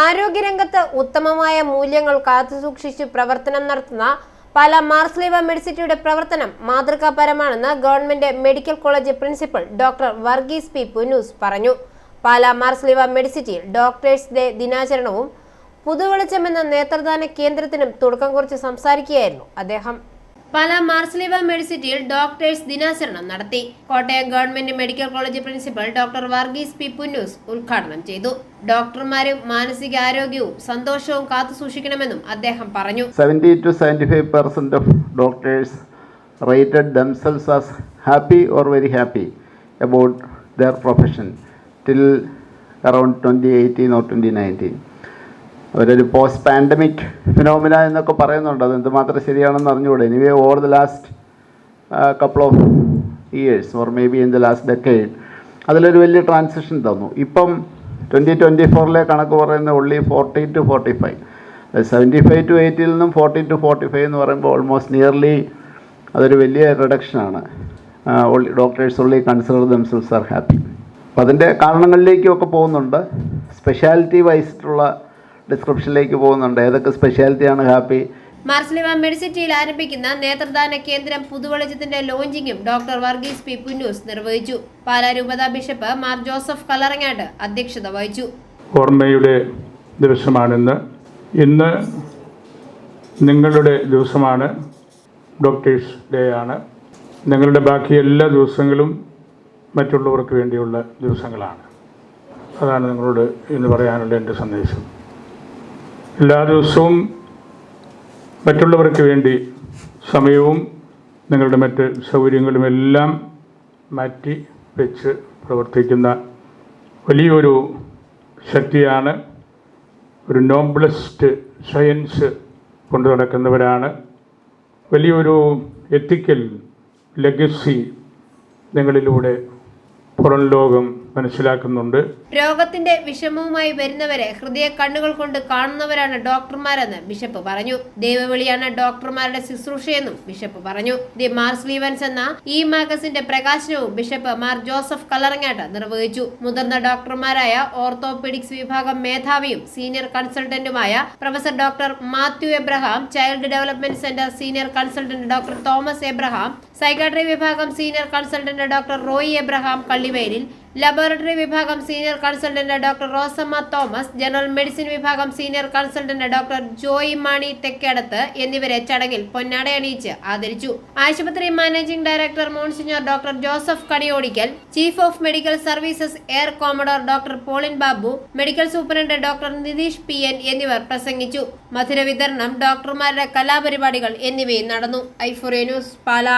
ആരോഗ്യരംഗത്ത് ഉത്തമമായ മൂല്യങ്ങൾ കാത്തുസൂക്ഷിച്ച് പ്രവർത്തനം നടത്തുന്ന പാല മാർസ്ലീവ മെഡിസിറ്റിയുടെ പ്രവർത്തനം മാതൃകാപരമാണെന്ന് government medical college principal doctor Varghese P Punnoose പറഞ്ഞു. പാല മാർസ്ലീവ മെഡിസിറ്റിയിൽ ഡോക്ടേഴ്സ് ഡേ ദിനാചരണവും പുതുവെളിച്ചമെന്ന നേത്രദാന കേന്ദ്രത്തിനും തുടക്കം കുറിച്ച് സംസാരിക്കുകയായിരുന്നു അദ്ദേഹം. പാല മാർസ്ലീവ മെഡിസിറ്റിയിൽ ഡോക്ടേഴ്സ് ദിനാചരണം നടത്തി. Kottayam government medical college principal doctor Varghese P Punnoose ഉദ്ഘാടനം ചെയ്തു. ഡോക്ടർമാരും മാനസികാരോഗ്യവും സന്തോഷവും കാത്തുസൂക്ഷിക്കണമെന്നും അദ്ദേഹം പറഞ്ഞു. 70 to 75 percent of doctors as happy or very happy very happy about their profession till around 2018 or 2019. അവരൊരു പോസ്റ്റ് പാൻഡമിക് ഫിനോമിന എന്നൊക്കെ പറയുന്നുണ്ട്. അത് എന്തുമാത്രം ശരിയാണെന്ന് അറിഞ്ഞുകൂടെ? Anyway over the last couple of years or maybe in the last decade അതിലൊരു വലിയ transition തന്നു. ഇപ്പം ട്വന്റി ട്വന്റി ഫോറിലെ കണക്ക് പറയുന്ന ഉള്ളി forty two forty five seventy five to എയ്റ്റിൽ നിന്നും ഫോർട്ടി ടു ഫോർട്ടി ഫൈവ് എന്ന് പറയുമ്പോൾ ഓൾമോസ്റ്റ് നിയർലി അതൊരു വലിയ റിഡക്ഷനാണ് ഡോക്ടേഴ്സ് ഉള്ളി കൺസിഡർ ദംസെൽസ് ആർ ഹാപ്പി അപ്പം അതിന്റെ കാരണങ്ങളിലേക്കും ഒക്കെ പോകുന്നുണ്ട്. സ്പെഷ്യാലിറ്റി വൈസിട്ടുള്ള ഡിസ്ക്രിപ്ഷനിലേക്ക് പോകുന്നുണ്ട്. ഏതൊക്കെ സ്പെഷ്യാലിറ്റിയാണ് ഹാപ്പി? മാർസലിമ മെഡിസിറ്റിയിൽ ആരംഭിക്കുന്ന നേത്രദാന കേന്ദ്രം പുതുവെളിച്ചത്തിന്റെ ലോഞ്ചിങ്ങും ഡോക്ടർ വർഗീസ് പി പുന്നൂസ് നിർവഹിച്ചു. പാലാ രൂപതാ ബിഷപ്പ് മാർ ജോസഫ് കലറങ്ങാട്ട് അധ്യക്ഷത വഹിച്ചു. ഓർമ്മയുടെ ദിവസമാണിന്ന്. ഇന്ന് നിങ്ങളുടെ ദിവസമാണ്. ഡോക്ടേഴ്സ് ഡേ ആണ്. നിങ്ങളുടെ ബാക്കി എല്ലാ ദിവസങ്ങളും മറ്റുള്ളവർക്ക് വേണ്ടിയുള്ള ദിവസങ്ങളാണ്. അതാണ് നിങ്ങളോട് ഇന്ന് പറയാനുള്ള എന്റെ സന്ദേശം. എല്ലാ ദിവസവും മറ്റുള്ളവർക്ക് വേണ്ടി സമയവും നിങ്ങളുടെ മറ്റ് സൗകര്യങ്ങളും എല്ലാം മാറ്റി വെച്ച് പ്രവർത്തിക്കുന്ന വലിയൊരു ശക്തിയാണ് ഒരു നോബ്ലസ്റ്റ് സയൻസ് കൊണ്ടു നടക്കുന്നവരാണ്. വലിയൊരു എത്തിക്കൽ ലെഗസി നിങ്ങളിലൂടെ പുറം ലോകം മനസ്സിലാക്കുന്നുണ്ട്. രോഗത്തിന്റെ വിഷമവുമായി വരുന്നവരെ ഹൃദയ കണ്ണുകൾ കൊണ്ട് കാണുന്നവരാണ് ഡോക്ടർമാരെന്ന് ബിഷപ്പ് പറഞ്ഞു. ദൈവവിളിയാണ് ഡോക്ടർമാരുടെ ശുശ്രൂഷയെന്നും ബിഷപ്പ് പറഞ്ഞു. ദി മാർസ് ലീവൻസ് എന്ന ഈ മാഗസിന്റെ പ്രകാശനവും ബിഷപ്പ് മാർ ജോസഫ് കല്ലറങ്ങാട്ട് നിർവഹിച്ചു. മുതിർന്ന ഡോക്ടർമാരായ ഓർത്തോപെഡിക്സ് വിഭാഗം മേധാവിയും senior കൺസൾട്ടന്റുമായ professor doctor Mathew Abraham child development centre senior consultant doctor Thomas Abraham psychiatry വിഭാഗം senior consultant doctor Roy Abraham Kallivelil laboratory വിഭാഗം senior consultant doctor Rosamma Thomas general medicine വിഭാഗം senior consultant doctor Joy Mani Thekkedath എന്നിവരെ ചടങ്ങിൽ പൊന്നാടയണിയിച്ച് ആദരിച്ചു. ആശുപത്രി managing director monsignor doctor Joseph Kaniyodickal chief of medical services air commodore doctor Paulin Babu medical superintendent doctor Nitheesh P N എന്നിവർ പ്രസംഗിച്ചു. മധുര വിതരണം ഡോക്ടർമാരുടെ കലാപരിപാടികൾ എന്നിവയും നടന്നു. ഐഫോറിയ ന്യൂസ് പാല.